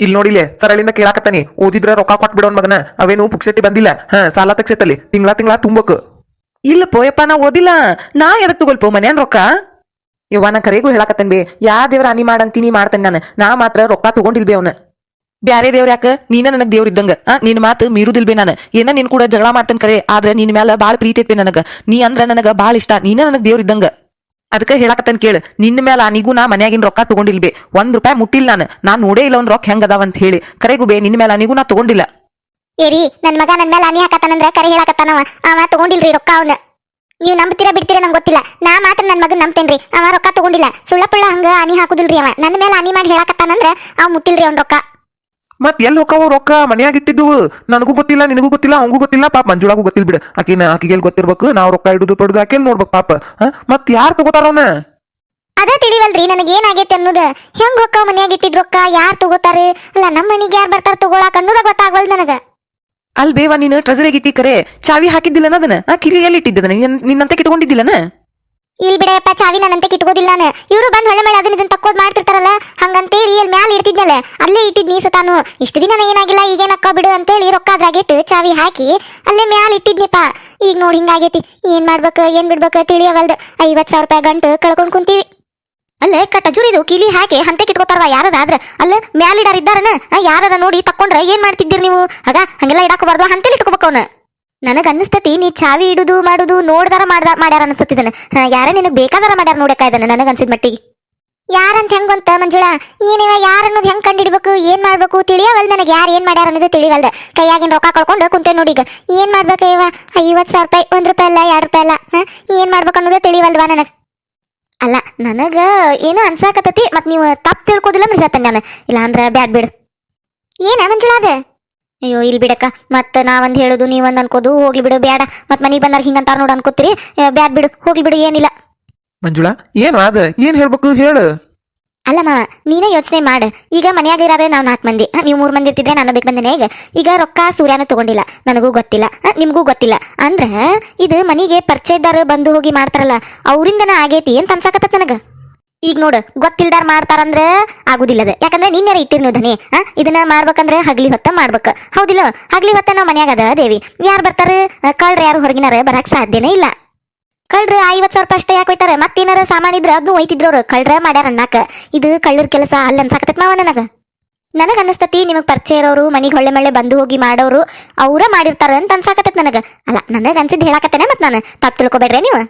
ಇಲ್ಲಿ ನೋಡಿಲೆ ಸರಳಿಂದ ಕೇಳಾಕತ್ತಾನಿ. ಓದಿದ್ರ ರೊಕ್ಕ ಕೊಟ್ ಬಿಡೋನ್ ಮಗನ. ಅವೇನು ಪುಕ್ಸೆಟ್ಟಿ ಬಂದಿಲ್ಲ. ಹಾ ಸಾಲ ತಗ್ಸೈತಲ್ಲಿ ತಿಂಗಳ ತಿಂಗಳ ತುಂಬಕ್. ಇಲ್ಲ ಪೋಯಪ್ಪ ನಾ ಓದಿಲ್ಲ. ನಾ ಎದಕ್ ತಗೊಳ್ಪೋ ಮನ್ಯಾನ್ ರೊಕ್ಕ? ಯವ್ವ ನಾ ಕರೆಗೂ ಹೇಳಾಕತ್ತೇನ್ ಬೇ. ಯಾ ದೇವ್ರ ಅನಿ ಮಾಡಂತೀನಿ ಮಾಡ್ತೇನೆ ನಾನು. ನಾ ಮಾತ್ರ ರೊಕ್ಕ ತಗೊಂಡಿಲ್ ಬೇ ಅವನ. ಬ್ಯಾರೆ ದೇವ್ರ ಯಾಕ? ನೀನ ನನಗ್ ದೇವ್ರ ಇದ್ದಂಗ. ಆ ನಿನ್ ಮಾತು ಮೀರುದಿಲ್ಬೇ ನಾನು. ಏನ ನಿನ್ ಕೂಡ ಜಗಳ ಮಾಡ್ತೇನೆ ಕರೆ ಆದ್ರೆ ನಿನ್ ಮ್ಯಾಲ ಬಾಳ ಪ್ರೀತಿ ಐತಿ ನನಗ. ನೀ ಅಂದ್ರ ನನಗ ಬಾಳ ಇಷ್ಟ. ನೀನ ನನಗ್ ದೇವ್ರ ಇದ್ದಂಗ. ಅದಕ್ಕ ಹೇಳಾಕತ್ತನ್ ಕೇಳು, ನಿನ್ನ ಮೇಲೆ ನಿಗೂ ನಾ ಮನ್ಯಾಗಿನ ರೊಕ್ಕ ತಗೊಂಡಿಲ್ಬೇ, ಒಂದ್ ರೂಪಾಯಿ ಮುಟ್ಟಿಲ್ಲ ನಾನು ನಾನು ನೋಡೇ ಇಲ್ಲ ಒಂದ್ ರೊಕ್ಕ ಹೆಂಗ್ ಅದಾವ ಅಂತ ಹೇಳಿ. ಕರೆಗೂ ಬೇ ನಿನ್ ಮ್ಯಾಲ ನಿಗೂ ನಾ ತಗೊಂಡಿಲ್ಲ. ಏರಿ, ನನ್ ಮಗ ನನ್ ಮೇಲೆ ಅನಿ ಹಾಕತ್ತಾನಂದ್ರ ಕರೆ ಹೇಳಕತ್ತಾನವ ಅವ ತಗೊಂಡಿಲ್ರಿ ರೊಕ್ಕ ಅವನ. ನೀವು ನಂಬ್ತೀರಾ ಬಿಡ್ತೀರಾ ನಂಗೆ ಗೊತ್ತಿಲ್ಲ, ನಾ ಮಾತ್ರ ನನ್ನ ಮಗನ ನಂಬ್ತೇನ್ರಿ, ಅವ ರೊಕ್ಕ ತಗೊಂಡಿಲ್ಲ. ಸುಳ್ಳ ಪುಳ್ಳ ಹಂಗ ಅನಿ ಹಾಕುದಿಲ್ರಿ ಅವ ನನ್ನ ಮೇಲೆ ಅನಿ ಮಾಡಿ ಹೇಳಕತ್ತಾನಂದ್ರ ಅವ ಮುಟ್ಟಿಲ್ರಿ ಅವ್ನ ರೊಕ್ಕ. ಮತ್ ಎಲ್ಲಿ ಹೋಕಾವ ರೊಕ್ಕ? ಮನ್ಯಾಗ ಇಟ್ಟಿದ್ದು ನನಗೂ ಗೊತ್ತಿಲ್ಲ ನಿನಗೂ ಗೊತ್ತಿಲ್ಲ ಅವಂಗೂ ಗೊತ್ತಿಲ್ಲ. ಪಾಪ ಮಂಜುಳಾಗೂ ಗೊತ್ತಿಲ್ಲ ಬಿಡು. ಆಕಿನ ಆಕಿಗೆ ಗೊತ್ತಿರಬೇಕು? ನಾವು ರೊಕ್ಕ ಇಡುದು ಪಡುದು ಆಕೆಲ್ ನೋಡ್ಬೇಕು ಪಾಪ? ಮತ್ ಯಾರು ತಗೋತಾರ ಅವನ? ಅದ ತಿಳಿವಲ್ರಿ ನನಗೆ ಏನಾಗೈತೆ ಅನ್ನೋದು. ಹೆಂಗ್ ರೊಕ್ಕ ಮನ್ಯಾಗ ಇಟ್ಟಿದ್ ರೊಕ್ಕ? ಯಾರು ತಗೋತಾರೆ? ಅಲ್ಲ ನಮ್ಮ ಮನಿಗೆ ಯಾರು ಬರ್ತಾರ ತಗೊಳಕ್ ಅನ್ನೋದ ಗೊತ್ತಾಗವಲ್ ನನಗ. ಅಲ್ ಬೇವ ನೀನು ಟ್ರೆಸರಿಗೆ ಇಟ್ಟಿ ಕರೆ. ಚಾವಿ ಹಾಕಿದ್ದಿಲ್ಲನ ಅದನ್ನ? ಆ ಕಿಲಿ ಎಲ್ಲಿ ಇಟ್ಟಿದ್ದನ ನಿನ್ನಂತ ಇಟ್ಕೊಂಡಿದ್ದಿಲ್ಲನ ಇಲ್ ಬಿಡಪ್ಪ, ಚಾವಿ ನನ್ನಂತೆ ಕಿಟ್ಕೋದಿಲ್ಲ ನಾನು. ಇವರು ಬಂದ್ ಹೊಳೆ ಮೇಲೆ ಅದನ್ನ ಇದನ್ನ ತಕ್ಕೋದ್ ಮಾಡ್ತಿರ್ತಾರಲ್ಲ, ಹಂಗಂತೇಳಿ ಅಲ್ಲಿ ಮ್ಯಾಲ ಇಡ್ತಿದ್ನಲ್ಲ, ಅಲ್ಲೇ ಇಟ್ಟಿದ್ ನೀ ತಾನು ಇಷ್ಟು ದಿನ ಏನಾಗಿಲ್ಲ ಈಗೇನ ಅಕ್ಕ ಬಿಡು ಅಂತೇಳಿ ರೊಕ್ಕ ಅದ್ರಾಗಿಟ್ಟು ಚಾವಿ ಹಾಕಿ ಅಲ್ಲೇ ಮ್ಯಾಲ ಇಟ್ಟಿದ್ನಿಪ್ಪ. ಈಗ ನೋಡಿ ಹಿಂಗಾಗೈತಿ ಏನ್ ಮಾಡ್ಬೇಕು, ಏನ್ ಬಿಡ್ಬೇಕು ತಿಳಿಯವಲ್ದು. ಐವತ್ ಸಾವಿರ ರೂಪಾಯಿ ಗಂಟು ಕಳ್ಕೊಂಡ್ ಕುಂತೀವಿ. ಅಲ್ಲೇ ಕಟಜುರಿದು ಕಿಲಿ ಹಾಕಿ ಹಂತೆ ಕಿಟ್ಕೋತಾರವ ಯಾರಾದ್ರ ಅಲ್ಲ ಮ್ಯಾಲಿಡಾರ್ ಇದ್ದಾರನ ಯಾರಾರ ನೋಡಿ ತಕ್ಕೊಂಡ್ರೆ ಏನ್ ಮಾಡ್ತಿದ್ದೀರಿ ನೀವು? ಆಗ ಹಂಗೆಲ್ಲ ಇಡಾಕಬಾರ್ದು ಹಂತೆಲಿ ಇಟ್ಕೋಬೇಕು ಅವ್ನ. ನನಗ ಅನಿಸ್ತತಿ ನೀ ಚಾವಿ ಇಡುದು ಮಾಡುದು ನೋಡ್ದಾರ ಮಾಡ್ದ ಮಾಡ್ಯಾರ ಅನ್ಸತ್ತಿದನ ಯಾರ ನಿನಗೆ ಬೇಕಾದಾರ ಮಾಡ್ಯಾರ ನೋಡಕ ಇದನ್ನ ನನಗೆ ಅನ್ಸಿದ ಮಟ್ಟಿಗೆ. ಯಾರಂತ ಹೆಂಗ್ ಗೊತ್ತ ಮಂಜುಳಾ? ಏನಿವ ಯಾರ ಅನ್ನೋದು ಹೆಂಗ್ ಕಂಡಿಡ್ಬೇಕು ಏನ್ ಮಾಡ್ಬೇಕು ತಿಳಿಯವಲ್ ನನಗೆ ಯಾರು ಏನ್ ಮಾಡ್ಯಾರ ಅನ್ನೋದು ತಿಳಿವಲ್ದ. ಕೈಯಾಗಿನ ರೊಕ್ಕ ಕಳ್ಕೊಂಡು ಕುಂತೆ ನೋಡಿ ಈಗ. ಏನ್ ಮಾಡ್ಬೇಕು ಇವ? ಐವತ್ ಸಾವಿರ ರೂಪಾಯಿ ಒಂದ್ ರೂಪಾಯಿ ಅಲ್ಲ ಎರಡು ರೂಪಾಯಿ ಅಲ್ಲ? ಏನ್ ಮಾಡ್ಬೇಕು ಅನ್ನೋದು ತಿಳಿವಲ್ವಾ ನನಗೆ. ಅಲ್ಲ ನನಗ ಏನೋ ಅನ್ಸಾಕತ್ತತಿ ಮತ್ ನೀವು ತಪ್ಪು ತಿಳ್ಕೋದಿಲ್ಲ ಅಂದ್ರೆ ಹೇಳ್ತೇನೆ ನಾನು. ಇಲ್ಲ ಅಂದ್ರೆ ಬ್ಯಾಡ್ ಬಿಡು. ಏನ ಮಂಜುಳಾ ಅದ? ಅಯ್ಯೋ ಇಲ್ಲಿ ಬಿಡಕ್ಕ. ಮತ್ತೆ ನಾವಂದು ಹೇಳೋದು ನೀವೊಂದು ಅನ್ಕೋದು ಹೋಗ್ಲಿ ಬಿಡು ಬ್ಯಾಡ. ಮತ್ತೆ ಮನೆಗೆ ಬಂದಾಗ ಹಿಂಗಂತಾರ ನೋಡು ಅನ್ಕೋತೀರಿ. ಬ್ಯಾಡ್ ಬಿಡು ಹೋಗ್ಲಿ ಬಿಡು ಏನಿಲ್ಲ. ಮಂಜುಳ ಏನು ಅದ ಏನ್ ಹೇಳ್ಬೇಕು ಹೇಳು. ಅಲ್ಲಮ್ಮ ನೀನೇ ಯೋಚನೆ ಮಾಡು. ಈಗ ಮನ್ಯಾಗ ಇರಾದ್ರೆ ನಾವು ನಾಲ್ಕು ಮಂದಿ. ನೀವು ಮೂರ್ ಮಂದಿ ಇರ್ತಿದ್ರೆ ನಾನು ಬೇಕು ಬಂದೇನೆ. ಈಗ ಈಗ ರೊಕ್ಕ ಸೂರ್ಯನ ತಗೊಂಡಿಲ್ಲ. ನನಗೂ ಗೊತ್ತಿಲ್ಲ. ನಿಮಗೂ ನಿಮ್ಗೂ ಗೊತ್ತಿಲ್ಲ. ಅಂದ್ರೆ ಇದು ಮನೆಗೆ ಪರಿಚಯದಾರ ಬಂದು ಹೋಗಿ ಮಾಡ್ತಾರಲ್ಲ ಅವರಿಂದನ ಆಗೈತಿ ಅಂತ ಅನ್ಸಾಕತ್ತ ನನಗ. ಈಗ ನೋಡು, ಗೊತ್ತಿಲ್ದಾರ ಮಾಡ್ತಾರಂದ್ರ ಆಗುದಿಲ್ಲದ. ಯಾಕಂದ್ರೆ ನಿನ್ನೆರ ಇಟ್ಟಿರ್ ನೀವು ಧನಿ ಇದನ್ನ ಮಾಡ್ಬೇಕಂದ್ರೆ ಹಗ್ಲಿ ಹೊತ್ತ ಮಾಡ್ಬೇಕು. ಹೌದಿಲ್ಲ? ಹಗ್ಲಿ ಹೊತ್ತ ನಾವು ಮನ್ಯಾಗ ಅದ ದೇವಿ. ಯಾರು ಬರ್ತಾರ? ಕಳ್ರ ಯಾರು ಹೊರಗಿನಾರ ಬರಕ್ ಸಾಧ್ಯನೇ ಇಲ್ಲ. ಕಳ್ರ ಐವತ್ ಸಾವಿರ ರೂಪಾಯಿ ಅಷ್ಟೇ ಯಾಕೆ ಹೋಯ್ತಾರ ಮತ್ತೇನಾರ ಸಾಮಾನು ಇದ್ರ ಅದನ್ನು ಒಯ್ತಿದ್ರು ಅವ್ರು. ಕಳ್ರ ಮಾಡ್ಯಾರ ಅನ್ನಾಕ. ಇದು ಕಳ್ಳರ ಕೆಲಸ, ಅಲ್ಲ ಅನ್ಸಾಕತ್ತೈತ್ ಮಾವ ನನಗ. ನನಗೆ ಅನಸ್ತತಿ ನಿಮಗೆ ಪರಿಚಯ ಇರೋರು, ಮನಿಗ್ ಹೊಳ್ಳೆ ಮಳೆ ಬಂದು ಹೋಗಿ ಮಾಡೋರು, ಅವ್ರ ಮಾಡಿರ್ತಾರ ಅಂತ ಅನ್ಸಾಕತ್ತೈತೆ ನನಗೆ. ಅಲ್ಲ, ನನಗೆ ಅನ್ಸಿದ್ ಹೇಳಾಕತ್ತೇನೆ ಮತ್ ನಾನು. ತಪ್ಪು ತಿಳ್ಕೊಬೇಡ್ರಿ ನೀವು?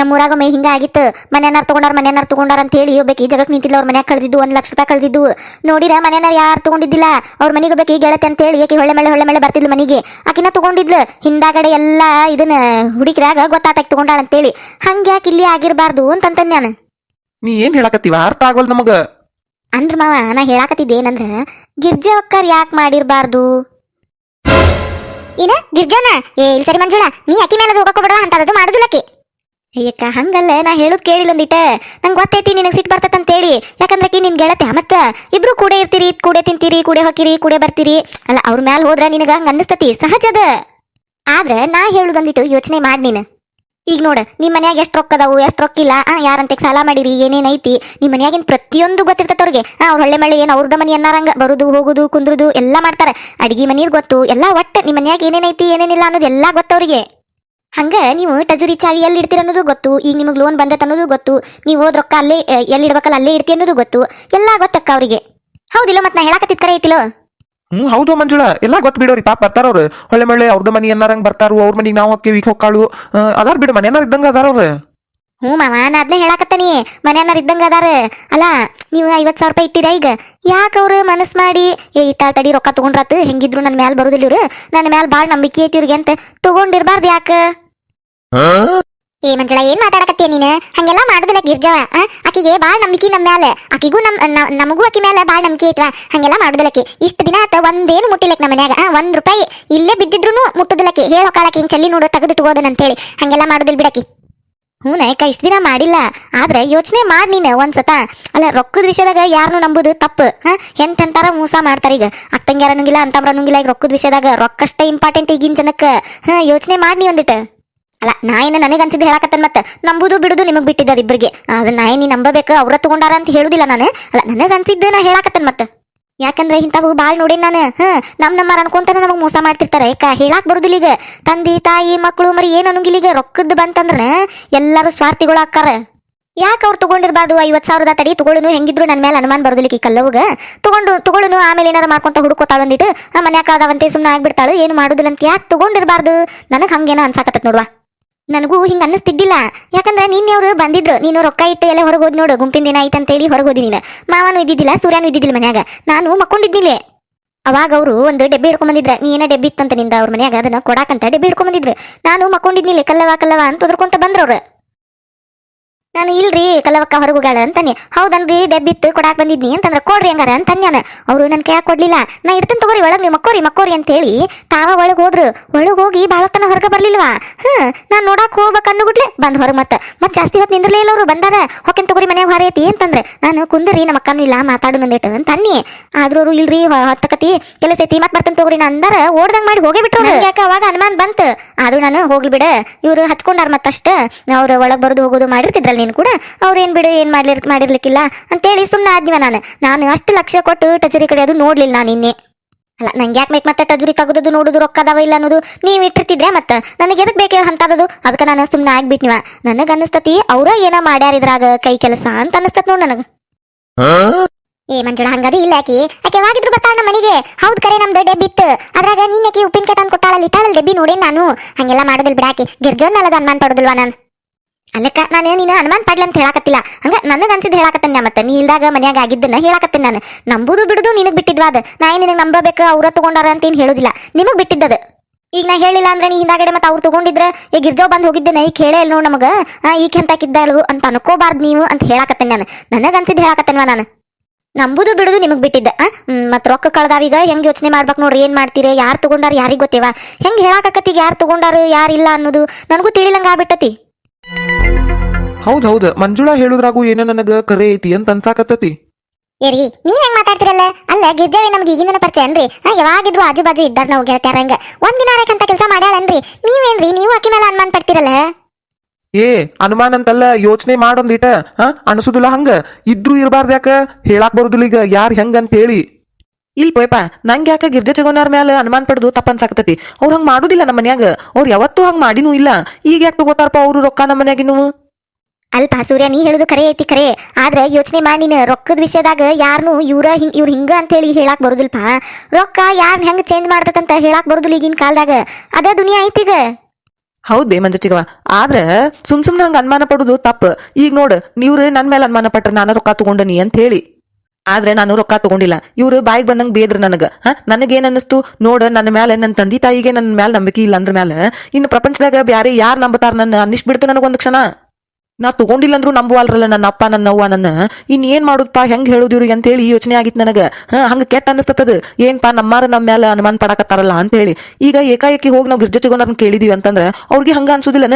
ನಮ್ಮೂರಾಗ ಮೈ ಹಿಂಗ ಆಗಿತ್ತು. ಮನೆಯನ್ನಾರು ತಗೊಂಡಾರ ಮನೆಯನ್ನಾರು ತಗೊಂಡಾರ ಅಂತ ಹೇಳಿ ಒಬ್ಬಾಕಿ ಜಗಕ್ ನಿಂತಿಲ್ಲ ಅವ್ರ ಮನ್ಯಾಗ ಕಳೆದಿದ್ದು ಒಂದ್ ಲಕ್ಷ ರೂಪಾಯಿ ಕಳೆದಿದ್ದು. ನೋಡಿರ ಮನೆಯನ್ನಾರು ಯಾರು ತಗೊಂಡಿದ್ದಿಲ್ಲ. ಅವ್ರ ಮನೆಗೆ ಬೇಕಿ ಗೆಳತಿ ಅಂತ ಹೇಳಿ ಆಕಿ ಹೊಳ್ಳೆ ಮಳೆ ಹೊಳ್ಳೆ ಮಳೆ ಬರ್ತಿದ್ಲು ಮನೆಗೆ. ಆಕಿನ ತಗೊಂಡಿದ್ಲು. ಹಿಂದಾಗಡೆ ಎಲ್ಲ ಇದನ್ನ ಹುಡುಕಿದಾಗ ಗೊತ್ತಾತಕ್ ತಗೊಂಡಾಳ ಅಂತೇಳಿ. ಹಂಗ್ಯಾಕ್ ಇಲ್ಲಿ ಆಗಿರ್ಬಾರ್ದು ಅಂತ ನಾನು. ನೀ ಏನ್ ಹೇಳಕತ್ತೀವ ಅರ್ಥ ಆಗೋಲ್ ನಮಗ. ಅಂದ್ರ ಮಾವ ನಾ ಹೇಳಾಕತ್ತಿದ್ದೆ ಏನಂದ್ರ ಗಿರ್ಜೆ ಒಕ್ಕರ್ ಯಾಕೆ ಮಾಡಿರ್ಬಾರ್ದು? ಏನ ಗಿರ್ಜನ? ಏ ಇಲ್ಲಿ ಸರಿ ಮಂಜುಳ ನೀ ಅಕ್ಕಿ ಮೇಲೆ ಹೋಗಕ್ಕೆ ಬಿಡುವ ಅಂತದ್ದು ಮಾಡುದಿಲ್ಲಕ್ಕೆ ಅಯ್ಯಕ್ಕ, ಹಂಗಲ್ಲ, ನಾ ಹೇಳೋದು ಕೇಳಿಲ್ಲ ಒಂದಿಟ ನಂಗೆ ಗೊತ್ತೈತಿ ನಿನಗೆ ಸಿಟ್ಟು ಬರ್ತೈತೆ ಅಂತೇಳಿ ಯಾಕಂದ್ರೆ ಕಿ ನಿನ್ ಗೆಳತಿ ಮತ್ತ ಇಬ್ರು ಕೂಡ ಇರ್ತೀರಿ ಕೂಡೆ ತಿಂತೀರಿ, ಕೂಡೆ ಹೋಗಿರಿ ಕೂಡೆ ಬರ್ತೀರಿ. ಅಲ್ಲ, ಅವ್ರ ಮ್ಯಾಲ ಹೋದ್ರ ನಿನಗ ಹಂಗ ಅನ್ನಿಸ್ತತಿ ಸಹಜದ ಆದ್ರೆ ನಾ ಹೇಳುದಂದಿಟ್ಟು ಯೋಚನೆ ಮಾಡಿ ನೀನು. ಈಗ ನೋಡ ನಿಮ್ಮ ಮನ್ಯಾಗ ಎಷ್ಟು ರೊಕ್ಕ ಅದಾವು ಎಷ್ಟು ರೊಕ್ಕ ಇಲ್ಲ, ಆ, ಯಾರಂತೆ ಸಾಲ ಮಾಡಿರಿ ಏನೇನೈತಿ ಐತಿ, ನಿಮ್ ಮನ್ಯಾಗಿನ ಪ್ರತಿಯೊಂದು ಗೊತ್ತಿರ್ತೈತೆ ಅವ್ರಿಗೆ. ಅವ್ರ ಹೊಳ್ಳೆ ಮಳೆ ಏನ್ ಅವ್ರದ ಮನೆ ಅನ್ನಾರಂಗ, ಬರುದು, ಹೋಗುದು, ಕುಂದ್ರುದು, ಎಲ್ಲ ಮಾಡ್ತಾರೆ. ಅಡಿಗೆ ಮನೀರ್ ಗೊತ್ತು, ಎಲ್ಲ ಒಟ್ಟ ನಿಮ್ಮ ಮನ್ಯಾಗ ಏನೇನೈತಿ ಏನೇನಿಲ್ಲ ಅನ್ನೋದು ಎಲ್ಲ ಗೊತ್ತವ್ರಿಗೆ. ಹಂಗ ನೀವು ಟಜುರಿ ಚಾವಿ ಎಲ್ಲಿ ಇಡ್ತೀರ ಅನ್ನೋದು ಗೊತ್ತು, ಈಗ ನಿಮಗೆ ಲೋನ್ ಬಂದತ್ ಅನ್ನೋದು ಗೊತ್ತು, ನೀವು ಹೋದ್ ರೊಕ್ಕ ಅಲ್ಲೇ ಎಲ್ಲಿ ಇಡ್ಬೇಕಲ್ಲ ಅಲ್ಲೇ ಇಡ್ತಿ ಅನ್ನೋದು ಗೊತ್ತು, ಎಲ್ಲ ಗೊತ್ತಕ್ಕ ಅವರಿಗೆ. ಹೌದಿಲ್ಲ ಮತ್ತೆ ನಾ ಹೇಳಕತ್ತಿದ್ ಕರೆ ಐತಿಲೋ? ಹ್ಮ್, ಹೌದು ಮಂಜುಳ, ಎಲ್ಲ ಗೊತ್ತು ಬಿಡೋರಿ ಪಾಪ ಬರ್ತಾರ ಅವ್ರು. ಒಳ್ಳೆ ಮಳ್ಳೆ ಅವ್ರದ್ದು ಮನಿ ಏನಾರಂಗ್ ಬರ್ತಾರು, ಅವ್ರ ಮನಿಗ್ ನಾವು ವೀಕ್ ಹೋಗ್ಕಾಳು ಅದಾರ ಬಿಡು ಮನೆಯನ್ನಾರ ಇದ್ದಂಗ ಅದಾರ ಅವ್ರು. ಹ್ಞೂ ಮಾವ ನಾ ಅದನ್ನೇ ಹೇಳಾಕತ್ತನಿ. ಮನೆಯನ್ನಾರು ಇದ್ದಂಗ ಅದಾರ. ಅಲ್ಲ ನೀವು ಐವತ್ತು ಸಾವಿರ ರೂಪಾಯಿ ಇಟ್ಟಿರ ಈಗ? ಯಾಕೆ ಅವ್ರು ಮನಸ್ ಮಾಡಿ ಏ ಇಟ್ಟಾಳ ತಡಿ ರೊಕ್ಕ ತೊಗೊಂಡ್ರಾತು ಹೆಂಗಿದ್ರು ನನ್ನ ಮ್ಯಾಲ ಬರೋದಿಲ್ಲ ಇವ್ರು. ನನ್ನ ಮ್ಯಾಲ ಭಾಳ ನಂಬಿಕೆ ಐತಿ ಇವ್ರಿಗೆ ಅಂತ ತೊಗೊಂಡಿರ್ಬಾರ್ದು ಯಾಕ? ಏ ಮಂಜುಳ ಏನ್ ಮಾತಾಡಕತ್ತೀಯ ನೀನು? ಹಂಗೆಲ್ಲ ಮಾಡುದಿಲ್ಲ ಗಿರ್ಜವ? ಆಕಿಗೆ ಬಾಳ ನಂಬಿಕೆ ನಮ್ಮ ಮ್ಯಾಲೆ. ಆಕಿಗೂ ನಮ್ ನಮಗೂ ಆಕಿ ಮ್ಯಾಲೆ ಬಾಳ ನಂಬಿಕೆ ಐತ್ವ? ಹಂಗೆಲ್ಲ ಮಾಡುದಿಲ್ಲಕಿ. ಇಷ್ಟ ದಿನ ಆತ ಒಂದೇನು ಮುಟ್ಟಿಲಕ್ ನಮ್ಮ ಮನ್ಯಾಗ ಒಂದ್ ರೂಪಾಯಿ ಇಲ್ಲೇ ಬಿದ್ದಿದ್ರು ಮುಟ್ಟುದಿಲ್ಲಕಿ. ಹೇಳೋ ಕಾಲಕ್ಕೆ ಹಿಂಗ್ ಚಲ್ಲಿ ನೋಡು ತೆಗೆದಿಟ್ಕೋದನ್ ಅಂತೇಳಿ. ಹಂಗೆಲ್ಲ ಮಾಡುದಿಲ್ಲ ಬಿಡಕಿ. ಹ್ಞೂ ಯಾಕೆ ಇಷ್ಟು ದಿನ ಮಾಡಿಲ್ಲ. ಆದ್ರೆ ಯೋಚನೆ ಮಾಡಿ ನೀನು ಒಂದ್ಸತ. ಅಲ್ಲ, ರೊಕ್ಕದ ವಿಷಯದಾಗ ಯಾರನ್ನೂ ನಂಬುದು ತಪ್ಪು. ಹಾ, ಎಂತೆಂತಾರ ಮೋಸ ಮಾಡ್ತಾರ ಈಗ. ಅಕ್ಕಂಗ್ಯಾರ ಅನ್ನಂಗಿಲ್ಲ ಅಂತಂಬ್ರ ಅನ್ನಂಗಿಲ್ಲ, ಈಗ ರೊಕ್ಕದ ವಿಷಯದಾಗ ರೊಕ್ಕಷ್ಟೇ ಇಂಪಾರ್ಟೆಂಟ್ ಈಗಿನ ಜನಕ್ಕೆ. ಹಾ, ಯೋಚನೆ ಮಾಡಿ ನೀ ಒಂದಿಟ್ಟು ಅಲ್ಲ ನಾ ಏನು ನನಗೆ ಅನ್ಸಿದ್ದು ಹೇಳಕತ್ತನ್ ಮತ್ತೆ. ನಂಬುದು ಬಿಡುದು ನಿಮಗೆ ಬಿಟ್ಟಿದ್ದ ಇಬ್ಬರಿಗೆ ಅದನ್ನ ನಾಯಿ ನೀ ನಂಬಬೇಕು, ಅವ್ರ ತಗೊಂಡಾರ ಅಂತ ಹೇಳುದಿಲ್ಲ ನಾನು. ಅಲ್ಲ, ನನಗೆ ಅನ್ಸಿದ್ದು ನಾ ಹೇಳಕತ್ತನ್ ಮತ್ತೆ. ಯಾಕಂದ್ರೆ ಇಂಥವು ಭಾಳ ನೋಡಿ ನಾನು. ಹ, ನಮ್ ನಮ್ಮರ ಅನ್ಕೊಂತಾನೆ ನಮಗ್ ಮೋಸ ಮಾಡ್ತಿರ್ತಾರೆ. ಯಾಕ ಹೇಳಾಕ್ ಬರುದಿಲ್ಲ ಈಗ. ತಂದೆ, ತಾಯಿ ಮಕ್ಕಳು ಮರಿ ಏನು ಅನ್ನಂಗಿಲ್ಲ ಈಗ. ರೊಕ್ಕದ್ದು ಬಂತಂದ್ರ ಎಲ್ಲರೂ ಸ್ವಾರ್ಥಿಗಳು ಆಕ್ಕಾರ ಯಾಕೆ ಅವ್ರು ತಗೊಂಡಿರ್ಬಾರ್ದು? ಐವತ್ ಸಾವಿರದ ತಡಿ ತಗೊಳುನು ಹೆಂಗಿದ್ರು ನನ್ನ ಮೇಲೆ ಅನುಮಾನ ಬರೋದಿಲ್ಲ ಈ ಕಲ್ಲವಾಗ. ತಗೊಂಡು ತಗೊಳುನು ಆಮೇಲೆ ಏನಾರ ಮಾಡ್ಕೊಂತ ಹುಡುಕೋತಾಳ ಅಂದಿಟ್ಟು ಮನ್ಯಾಕ ಅದಾವಂತೆ ಸುಮ್ಮನೆ ಆಗ್ಬಿಡ್ತಾಳು. ಏನು ಮಾಡೋದಿಲ್ಲ ಅಂತ ಯಾಕೆ ತೊಗೊಂಡಿರ್ಬಾರ್ದು? ನನಗೆ ಹಂಗೇನ ಅನ್ಸಾಕತ್ತೈತೆ ನೋಡ್ವಾ. ನನಗೂ ಹಿಂಗ ಅನ್ನಿಸ್ತಿದ್ದಿಲ್ಲ. ಯಾಕಂದ್ರೆ ನಿನ್ನೆ ಅವರು ಬಂದಿದ್ರು. ನೀನು ರೊಕ್ಕ ಇಟ್ಟು ಎಲ್ಲ ಹೊರಗೆ ಹೋದ್ ನೋಡು, ಗುಂಪಿನ ದಿನ ಆಯ್ತು ಅಂತೇಳಿ ಹೊರಗೆ ಹೋದಿ ನೀನು. ಮಾವನು ಇದ್ದಿದ್ದಿಲ್ಲ, ಸೂರ್ಯನು ಇದ್ದಿದ್ದಿಲ್ಲ ಮನ್ಯಾಗ. ನಾನು ಮಕ್ಕೊಂಡಿದ್ದಿಲ್ಲ. ಅವಾಗ ಅವರು ಒಂದು ಡಬ್ಬಿ ಹಿಡ್ಕೊಂಡ್ ಬಂದಿದ್ರ. ನೀ ಏನೇ ಡಬ್ಬಿ ಇತ್ತಂತ ನಿಂದ ಅವ್ರ ಮನ್ಯಾಗ? ಅದನ್ನ ಕೊಡಾಕಂತ ಡಬ್ಬಿ ಹಿಡ್ಕೊಂಡ್ ಬಂದಿದ್ರು. ನಾನು ಮಕ್ಕೊಂಡಿದ್ನಿಲ್ಲ ಕಲ್ಲವಾ ಕಲ್ಲವಾ ಅಂತ ಒದ್ರಕೊಂತ ಬಂದ್ರವ್ರು ನಾನು ಇಲ್ರಿ ಕಲವಕ್ಕ ಹೊರಗುಗಳ ಅಂತಾನೆ ಹೌದನ್ರಿ ಡೆಬ್ಬಿತ್ತು ಕೊಡಾಕ್ ಬಂದಿದ್ನಿ ಅಂತಂದ್ರೆ ಕೊಡ್ರಿ ಹಂಗಾರ ಅಂತನ್ಯಾನ ಅವರು ನನ್ನ ಕೈಯಾಗ ಕೊಡ್ಲಿಲ್ಲ. ನಾ ಇಡ್ತೀನಿ ತಗೋರಿ ಒಳಗ್ ನೀವು ಮಕ್ಕೋರಿ ಮಕ್ಕೋರಿ ಅಂತೇಳಿ ತಾವ ಒಳಗ್ ಹೋದ್ರು. ಒಳಗ್ ಹೋಗಿ ಬಾಳತನ ಹೊರಗೆ ಬರ್ಲಿಲ್ವಾ? ಹ್ಮ್ ನಾನು ನೋಡಾಕ್ ಹೋಗ್ಬೇಕು ಅನ್ನುಗುಡ್ಲೆ ಬಂದ್ ಹೊರಗೆ ಮತ್ತೆ. ಮತ್ತೆ ಜಾಸ್ತಿ ಹೊತ್ತು ನಿಂದ್ರಲೇ ಇಲ್ಲ ಅವರು ಬಂದಾರ. ಹೊಕ್ಕಿನ ತಗೋರಿ ಮನ್ಯಾಗ ಹೊರ ಐತಿ ಅಂತಂದ್ರೆ ನಾನು ಕುಂದ್ರಿ ನಮ್ಮ ಅಕ್ಕನೂ ಇಲ್ಲ ಮಾತಾಡು ನಂದೇಟು ಅಂತ ಅನ್ನಿ. ಆದ್ರೂ ಅವ್ರು ಇಲ್ರಿ ಹೊ- ಹತ್ತಕತಿ ಕೆಲಸ ಐತಿ ಮತ್ತೆ ಬರ್ತೀನಿ ತಗೋರಿ ನಾ ಅಂದಾರ ಓಡ್ದಂಗ್ ಮಾಡಿ ಹೋಗೇ ಬಿಟ್ರು ಯಾಕ ಅವಾಗ ಅನುಮಾನ ಬಂತು? ಆದ್ರೂ ನಾನು ಹೋಗ್ಲಿ ಬಿಡ. ಇವ್ರು ಹಚ್ಕೊಂಡಾರ ಮತ್ತಷ್ಟ. ಅವ್ರು ಒಳಗೆ ಬರೋದು ಹೋಗೋದು ಮಾಡಿರ್ತಿದ್ರಲ್ಲ ನೀನು ಕೂಡ ಅವ್ರೇನು ಏನ್ ಬಿಡು ಏನು ಮಾಡ್ಲಿರ್ ಮಾಡಿರ್ಲಿಕ್ಕಿಲ್ಲ ಅಂತೇಳಿ ಸುಮ್ಮನೆ ಆದ್ನಿವ ನಾನು. ನಾನು ಅಷ್ಟು ಲಕ್ಷ ಕೊಟ್ಟು ಟಜರಿ ಕಡೆ ಅದು ನೋಡಲಿಲ್ಲ ನಾನು ನಿನ್ನೆ ಅಲ್ಲ ನಂಗೆ ಯಾಕೆ ಬೇಕು ಮತ್ತೆ ಟಜುರಿ ತೆಗೆದು ನೋಡುದು ರೊಕ್ಕ ಅದಾವ ಇಲ್ಲ ಅನ್ನೋದು ನೀವು ಇಟ್ಟಿರ್ತಿದ್ರೆ ಮತ್ತೆ? ನನಗೆ ಎದಕ್ ಬೇಕು ಅಂತದದು ಅದಕ್ಕೆ ನಾನು ಸುಮ್ಮನೆ ಆಗ್ಬಿಟ್ನಿವ ನನಗೆ ಅನಿಸ್ತತಿ ಅವ್ರ ಏನೋ ಮಾಡ್ಯಾರ ಇದ್ರಾಗ ಕೈ ಕೆಲಸ ಅಂತ ಅನಿಸ್ತತ್ ನೋಡು ನನಗೆ. ಏ ಮಂಜುಳ ಹಂಗದು ಇಲ್ಲ ಆಕಿ. ಆಕೆ ಯಾವಾಗಿದ್ರು ಬರ್ತಾಳ ನಮ್ಮ ಮನೆಗೆ. ಹೌದು ಕರೆ ನಮ್ದು ಡೆಬ್ಬಿ ಇತ್ತು. ಅದ್ರಾಗ ನೀನ್ ಆಕಿ ಉಪ್ಪಿನಕಾಯಿ ತಂದು ಕೊಟ್ಟಾಳಲ್ಲಿ ಇಟ್ಟಾಳಲ್ಲಿ ಡೆಬ್ಬಿ ನೋಡೇನ್ ನಾನು? ಹಂಗೆಲ್ಲ ಮಾಡೋದಿಲ್ಲ ಬಿಡಾಕಿ ಗಿರ್ಜೋನ್ ಅಲ್ಲದ ಅನುಮಾನ ಪಡೋದಿಲ್ವಾ ನಾನು? ಅಲ್ಲಕ್ಕ ನಾನು ನೀನು ಅನುಮಾನ ಪಡ್ಲಿ ಅಂತ ಹೇಳಾಕತ್ತಿಲ್ಲ. ಹಂಗ ನನಗೆ ಅನ್ಸಿದ್ ಹೇಳಾಕತ್ತೇನೆ ಮತ್ತೆ? ನೀ ಇಲ್ದಾಗ ಮನ್ಯಾಗ ಆಗಿದ್ದನ್ನ ಹೇಳಾಕತ್ತೇನೆ ನಾನು. ನಂಬುದು ಬಿಡುದು ನಿನಗೆ ಬಿಟ್ಟಿದ್ವ ಅದು. ನಾ ಏನ್ ನಿನಗೆ ನಂಬಬೇಕು, ಅವ್ರ ತಗೊಂಡಾರ ಅಂತ ಏನು ಹೇಳೋದಿಲ್ಲ. ನಿಮಗೆ ಬಿಟ್ಟಿದ್ದದು ಈಗ ನಾ ಹೇಳಿಲ್ಲ ಅಂದ್ರೆ ನೀ ಹಿಂದಾಗಡೆ ಮತ್ತೆ ಅವ್ರು ತಗೊಂಡಿದ್ರೆ ಈಗ ಗಿರ್ಜೋ ಬಂದು ಹೋಗಿದ್ದೇನೆ ಈಗ ಹೇಳೇ ಇಲ್ಲ ನೋಡ್ ನಮಗ. ಈಗ ಎಂತಾಕಿದ್ದಾಳು ಅಂತ ಅನ್ಕೋಬಾರ್ದು ನೀವು ಅಂತ ಹೇಳಾಕತ್ತೇನೆ ನಾನು. ನನಗೆ ಅನ್ಸಿದ್ ಹೇಳಾಕತ್ತೇನ್ವಾ ನಾನು. ನಂಬುದು ಬಿಡುದು ನಿಮಗೆ ಬಿಟ್ಟಿದ್ದೆ. ಮತ್ತೆ ರೊಕ್ಕ ಕಳ್ದಾವೀಗ ಹೆಂಗೆ ಯೋಚನೆ ಮಾಡ್ಬೇಕು ನೋಡ್ರಿ, ಏನು ಮಾಡ್ತೀರಿ, ಯಾರು ತಗೊಂಡಾರ, ಯಾರಿಗೆ ಗೊತ್ತೇವ? ಹೆಂಗೆ ಹೇಳಾಕತ್ತೀಗ ಯಾರು ತಗೊಂಡಾರ ಇಲ್ಲ ಅನ್ನೋದು ನನಗೂ ತಿಳಿಲಂಗೆ ಆಗ್ಬಿಟ್ಟತಿ. ಹೌದ್ ಹೌದ್. ಮಂಜುಳಾ ಹೇಳುದ್ರಾಗೂ ಏನ ನನಗ ಕರೆ ಐತಿ ಅಂತ ಅನ್ಸಾಕತ್ತತಿ. ಏರಿ ನೀವ್ ಹೆಂಗ್ ಮಾತಾಡ್ತಿರಲ್ಲ? ಅಲ್ಲ ಗಿರ್ಜಾವೆ ನಮ್ಗೆ ಈಗಿನ ಪರಿಚಯ ಅನ್ರಿ ಹಾ ಯಾವಾಗಿದ್ರು ಆಜು ಬಾಜು ಇದ್ದಾರ ನಾವು ಗೆಳತ್ಯಾರ ಹಂಗ. ಒಂದ್ ದಿನ ಅಂತ ಕೆಲಸ ಮಾಡ್ಯಾಳನ್ರಿ. ನೀವೇನ್ರಿ ನೀವು ಅಕ್ಕಿ ಮೇಲೆ ಅನುಮಾನ ಪಡ್ತಿರಲ್ಲ? ಏ ಅನುಮಾನ ಅಂತಲ್ಲ ಯೋಚನೆ ಮಾಡೊಂದಿಟ. ಹಾ ಅನ್ಸುದಿಲ್ಲ ಹಂಗ. ಇದ್ರು ಇರಬಾರ್ದು ಯಾಕ? ಹೇಳಾಕ್ ಬರುದಿಲ್ಲ ಈಗ. ಯಾರ್ ಹೆಂಗ ಅಂತ ಹೇಳಿ ಇಲ್ ಪೋಯಪ್ಪ ನಂಗೆ ಯಾಕೆ ಗಿರ್ಜೆ ಚಗೋನಾರ ಮೇಲೆ ಅನುಮಾನ ಪಡ್ದು ತಪ್ಪ ಅನ್ಸಾಕತತಿ ಅವ್ರು ಹಂಗ್ ಮಾಡುದಿಲ್ಲ ನಮ್ಮ ಮನ್ಯಾಗ. ಅವ್ರು ಯಾವತ್ತೂ ಹಂಗ್ ಮಾಡಿನೂ ಇಲ್ಲ. ಈಗ ಯಾಕೆ ತಗೋತಾರಪ್ಪ ಅವರು ರೊಕ್ಕ ನಮ್ಮ ಮನ್ಯಾಗಿನೂ? ಅಲ್ಪ ಸೂರ್ಯ, ನೀ ಹೇಳುದು ಕರೆ ಐತಿ ಕರೆ. ಆದ್ರೆ ಯೋಚನೆ ಮಾಡಿ ರೊಕ್ಕದ ವಿಷಯದಾಗ ಯಾರನು ಇವ್ರ ಹಿಂಗ್, ಇವ್ರು ಹಿಂಗ ಅಂತ ಹೇಳಿ ಹೇಳಾಕ್ ಬರುದಿಲ್ಪ. ರೊಕ್ಕ ಯಾರ್ ಹೆಂಗ್ ಚೇಂಜ್ ಮಾಡ್ತದಂತ ಹೇಳಾಕ್ ಬರುದಿಲ್ಲ ಈಗಿನ ಕಾಲದಾಗ. ಅದೇ ದುನಿಯಾ ಐತಿಗ ಹೌದ್ ಬೇ ಆದ್ರೆ ಚಿಗವ. ಆದ್ರ ಸುಮ್ ಸುಮ್ನ ಹಂಗ ಅನುಮಾನ ಪಡುದು ತಪ್ಪ. ಈಗ ನೋಡ್, ನೀವ್ರು ನನ್ ಮೇಲೆ ಅನುಮಾನ ಪಟ್ರ ನಾನು ರೊಕ್ಕ ತಗೊಂಡನಿ ಅಂತ ಹೇಳಿ ಆದ್ರೆ ನಾನು ರೊಕ್ಕ ತಗೊಂಡಿಲ್ಲ. ಇವ್ರು ಬಾಯಿಗೆ ಬಂದಂಗೆ ಬೇದ್ರ ನನಗ. ಹ? ನನಗೇನ್ ಅನ್ನಿಸ್ತು? ನೋಡು, ನನ್ನ ಮೇಲೆ ನನ್ನ ತಂದೆ ತಾಯಿಗೆ ನನ್ನ ಮೇಲೆ ನಂಬಿಕೆ ಇಲ್ಲ ಅಂದ್ರ ಮೇಲೆ ಇನ್ನು ಪ್ರಪಂಚದಾಗ ಬ್ಯಾರೆ ಯಾರು ನಂಬತಾರ ನನ್ನ ಅನ್ನಿಸ್ಬಿಡ್ತು ನನಗೊಂದು ಕ್ಷಣ. ನಾ ತಗೊಂಡಿಲ್ಲ ಅಂದ್ರೂ ನಂಬುವಲ್ರಲ್ಲ ನನ್ನ ಅಪ್ಪ, ನನ್ನ ಅವ್ವ, ನನ್ನ, ಇನ್ ಏನ್ ಮಾಡುದಪ್ಪ ಹೆಂಗ್ ಹೇಳುದಿವ್ರಿ ಅಂತ ಹೇಳಿ ಯೋಚನೆ ಆಗಿತ್ತು ನನಗ. ಹ, ಹಂಗ ಕೆಟ್ಟ ಅನಿಸ್ತದ ಏನಪ್ಪ ನಮ್ಮಾರ ನಮ್ಮ ಮೇಲೆ ಅನುಮಾನ ಪಡಕತ್ತಾರಲ್ಲ ಅಂತ ಹೇಳಿ ಈಗ ಏಕಾಏಕಿ ಹೋಗಿ ನಾವು ಗಿರ್ಜ ಚಿಗೋನರ್ನ ಕೇಳಿದೀವಿ ಅಂತಂದ್ರ ಅವ್ರಿಗೆ ಹಂಗ ಅನ್ಸುದಿಲ್ಲನ?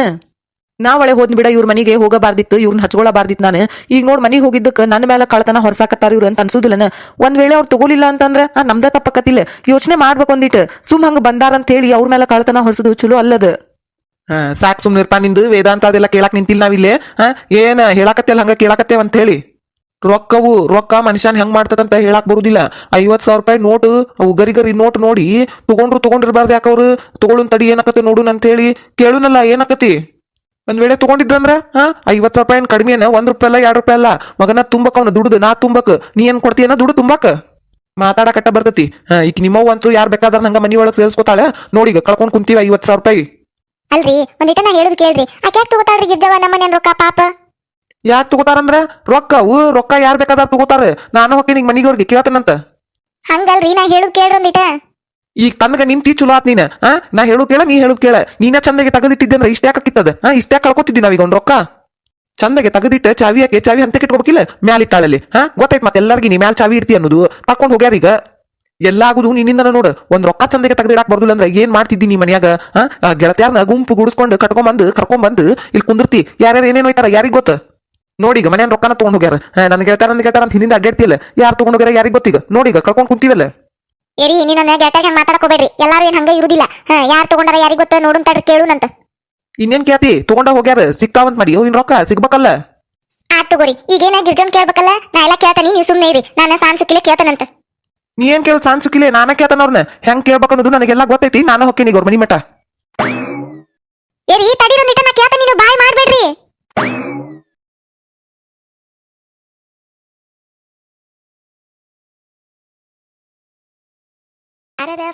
ನಾ ಒಳಗೆ ಹೋದ್ ಬಿಡ, ಇವ್ರ ಮನೆಗೆ ಹೋಗಬಾರ್ದಿತ್ತು ಇವ್ರನ್ನ ಹಚ್ಕೊಳಬಾರ್ದಿತ್ತು ನಾನು. ಈಗ ನೋಡ್ ಮನೆಗೆ ಹೋಗಿದ್ದಕ್ಕೆ ನನ್ನ ಮೇಲೆ ಕಳ್ತನ ಹೊರಸಾಕತ್ತಾರ ಇವ್ರು ಅಂತ ಅನ್ಸುದಿಲ್ಲನ? ಒಂದ್ ವೇಳೆ ಅವ್ರು ತಗೋಲಿಲ್ಲ ಅಂತಂದ್ರ, ಆ, ನಮ್ದ ತಪ್ಪಕತ್ತಿಲ್ಲ. ಯೋಚನೆ ಮಾಡ್ಬೇಕು ಒಂದಿಟ್ಟು ಸುಮ್ ಹಂಗ ಬಂದಾರ ಅಂತ ಹೇಳಿ ಅವ್ರ ಮೇಲೆ ಕಳ್ತನ ಹೊರಸದು ಚಲೋ ಅಲ್ಲದ. ಸಾಕ್ ಸುಮ್ನಿರ್ಪ ನಿಂದು, ವೇದಾಂತ ಅದೆಲ್ಲ ಕೇಳಕ್ ನಿಂತಿಲ್ಲ ನಾವಿಲ್ಲೇ, ಹಾ? ಏನ್ ಹೇಳಾಕತ್ತೇಲ್ಲ ಹಂಗ ಕೇಳಾಕತ್ತೇವ ಅಂತ ಹೇಳಿ. ರೊಕ್ಕವು, ರೊಕ್ಕ ಮನುಷ್ಯನ್ ಹೆಂಗ್ ಮಾಡ್ತದಂತ ಹೇಳಕ್ ಬರುದಿಲ್ಲ. ಐವತ್ ಸಾವಿರ ರೂಪಾಯಿ ನೋಟ್, ಅವು ಗರಿ ಗರಿ ನೋಟ್ ನೋಡಿ, ತಗೊಂಡ್ರು ತಗೊಂಡಿರ್ಬಾರ್ದು ಯಾಕವ್ರು? ತಗೊಳ್ಳುನ್ ತಡಿ ಏನಕತ್ತೆ ನೋಡುನ್ ಅಂತ ಹೇಳಿ ಕೇಳುನಲ್ಲ ಏನಕತಿ ಒಂದ್ ವೇಳೆ ತಗೊಂಡಿದ್ರಂದ್ರ ಹ? ಐವತ್ ಸಾವಿರ ರೂಪಾಯಿ ಕಡಿಮೆ ಒಂದ್ ರೂಪಾಯಿ ಅಲ್ಲ, ಎರಡ್ ರೂಪಾಯಿ ಅಲ್ಲ. ಮಗನ ತುಂಬಕ್ ಅವ್ನ ದುಡ್ದು, ನಾ ತುಂಬಕ್. ನೀ ಏನ್ ಕೊಡ್ತೀಯನ ದುಡ್ಡು ತುಂಬಾಕ. ಮಾತಾಡಕಟ್ಟ ಬರ್ತತಿ. ಹಾ ಈಗ ನಿಮ್ಮವ್ ಅಂತೂ ಯಾರ್ ಬೇಕಾದ್ರ ನಂಗ ಮನಿ ಒಳಗೆ ಸೇರ್ಸ್ಕೊತಾಳೆ. ನೋಡಿ ಕಳ್ಕೊಂಡ್ ಕುಂತೀವಿ ಐವತ್ ಸಾವಿರ ರೂಪಾಯಿ. ಅಲ್ರಿ ಒಂದಿಟ ನಾ ಹೇಳುದು ಕೇಳ್ರಿ. ಆಕೆ ಯಾಕೆ ತಗೋತಾಳ್ರಿ ಗಿರ್ಜವ ನಮ್ಮ ರೊಕ್ಕ ಪಾಪ? ಯಾಕೆ ತಗೋತಾರಂದ್ರ? ರೊಕ್ಕ ಊ ರೊಕ್ಕ ಯಾರ್ ಬೇಕಾದ್ರೆ ತಗೋತಾರ. ನಾನು ಹೋಗಿ ನಿಂಗ್ ಮನಿಗವ್ರಿಗೆ ಕೇಳ್ತೇನಂತ. ಹಂಗಲ್ರಿ ನಾ ಹೇಳುದು ಕೇಳ್ರಿ ಒಂದಿಟ ಈಗ ತನಗ ನಿಂತಿ ಚಲೋ ಆತ್ ನೀನ ಆ? ನಾ ಹೇಳು ಕೇಳ ನೀ ಹೇಳು ಕೇಳ. ನೀನ ಚಂದಗೆ ತೆಗೆದಿಟ್ಟಿದ್ದೆ ಅಂದ್ರೆ ಇಷ್ಟ ಯಾಕಿತ್ತದ ಹಾ ಇಷ್ಟ ಯಾಕೆ ಕಳ್ಕೊತಿದ್ದಿ ನಾವೀಗ ಒಂದ್ ರೊಕ್ಕ? ಚಂದಗೆ ತೆಗೆದಿಟ್ಟ ಚಾವಿ ಯಾಕೆ ಚಾವಿ ಅಂತ ಇಟ್ಕೋಬೇಕಿಲ್ಲ? ಮ್ಯಾಲ ಇಟ್ಟಾಳಲ್ಲಿ ಹಾ ಗೊತ್ತಾಯ್ತು ಮತ್ತೆ ಎಲ್ಲಾರ್ಗಿ ನೀ ಮ್ಯಾಲ ಚಾವಿ ಇಡ್ತಿ ಅನ್ನೋದು. ಕರ್ಕೊಂಡ್ ಹೋಗ್ಯಾರೀಗ? ಎಲ್ಲ ಆಗುದು ನಿನ್ನಿಂದ ನೋಡು. ಒಂದ್ ರೊಕ್ಕ ಚಂದಗೆ ತೆಗೆದಿಡಾಕ್ ಬರ್ದಿಲ್ಲ ಅಂದ್ರೆ ಏನ್ ಮಾಡ್ತಿದ್ದಿ ನೀ ಮನ್ಯಾಗ? ಗೆಳತಿಯಾರ್ನ ಗುಂಪು ಗುಡಿಸ್ಕೊಂಡು ಕಟ್ಕೊಂಡ್ ಕರ್ಕೊಂಡ್ ಬಂದು ಇಲ್ಲಿ ಕುಂದಿರ್ತಿ. ಯಾರ್ಯಾರು ಏನೇನು ಹೋಯ್ತಾರ ಯಾರಿಗ್ ಗೊತ್ತ? ಈಗ ಮನೆಯ ರೊಕ್ಕನ ತಗೊಂಡ್ ಹೋಗ್ಯಾರ. ನನ್ ಗೆಳತಾರ ನನ್ ಗೆಳತಾರ ಅಂತ ಹಿಂದಿಂದ ಅಡ್ಡಾಡ್ತಿಲ್ಲ ಯಾರು ತಗೊಂಡ್ ಹೋಗ್ಯಾರ ಯಾರಿಗ್ ಗೊತ್ತೀಗ ನೋಡಿ ಕಳ್ಕೊಂಡ್ ಕುಂತೀವಲ್ಲ. ಏರಿ ನೀ ನನ್ನ ಗೆಳತಾರ ಹಂಗ ಮಾತಾಡ್ಕೋಬೇಡ್ರಿ. ಎಲ್ಲಾರು ಏನು ಹಂಗ ಇರುದಿಲ್ಲ. ಹಾ ಯಾರು ತಗೊಂಡಾರ ಯಾರಿಗ್ ಗೊತ್ತ ನೋಡುನ್ ತಡ್ರಿ ಕೇಳುನಂತ ಇನ್ನೇನ್ ಕೇಳ್ತಿ? ತಗೊಂಡ ಹೋಗ್ಯಾರ ಸಿಕ್ತಾವಂತ ಮಾಡಿ. ಇನ್ ರೊಕ್ಕ ಸಿಗ್ಬೇಕಲ್ಲ. ಆತ್ ತಗೋರಿ. ಈಗೇನ ಗಿರ್ಜನ್ ಕೇಳ್ಬೇಕಲ್ಲ? ನಾ ಎಲ್ಲ ಕೇಳ್ತಾನಿ ನೀವು ಸುಮ್ನೆ ಇರಿ. ನಾನು ಸಾನ್ ಸುಕ್ಕಿಲೆ ಕೇಳ್ತಾನಂತ. ನೀ ಏನ್ ಕೇಳ ಚಾನ್ಸ್ ಸಿಕ್ಕಿಲ್ಲ ನಾನ ಕೇಳ್ತಾನವ್ರನ್ನ ಹೆಂಗ್ ಕೇಳ್ಬೇಕು ಅನ್ನೋದು ನನಗೆಲ್ಲ ಗೊತ್ತೈತಿ. ನಾನು ಹೊಕ್ಕೇನಿ ಗೌರ್ ಮನಿ ಮಠ. ಏರಿ ತಡಿರೋ ನೀನು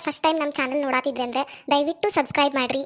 ಫಸ್ಟ್ ಟೈಮ್ ನಮ್ಮ ಚಾನಲ್ ನೋಡಾತಿದ್ರೆ ಅಂದ್ರೆ ದಯವಿಟ್ಟು ಸಬ್ಸ್ಕ್ರೈಬ್ ಮಾಡ್ರಿ.